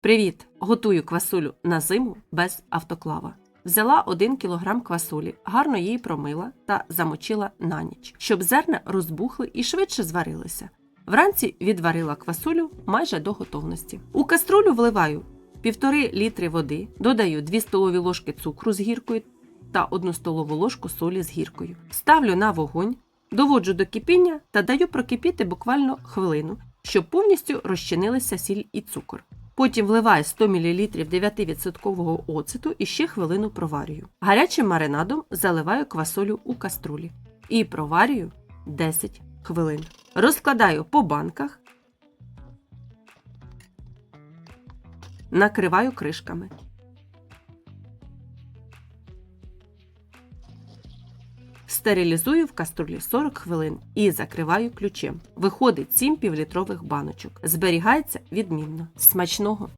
Привіт! Готую квасолю на зиму без автоклава. Взяла 1 кг квасолі, гарно її промила та замочила на ніч, щоб зерна розбухли і швидше зварилися. Вранці відварила квасолю майже до готовності. У каструлю вливаю 1,5 літри води, додаю 2 столові ложки цукру з гіркою та 1 столову ложку солі з гіркою. Ставлю на вогонь, доводжу до кипіння та даю прокипіти буквально хвилину, щоб повністю розчинилися сіль і цукор. Потім вливаю 100 мл 9% оцету і ще хвилину проварюю. Гарячим маринадом заливаю квасолю у каструлі і проварюю 10 хвилин. Розкладаю по банках, накриваю кришками. Стерилізую в каструлі 40 хвилин і закриваю ключем. Виходить 7 півлітрових баночок. Зберігається відмінно. Смачного!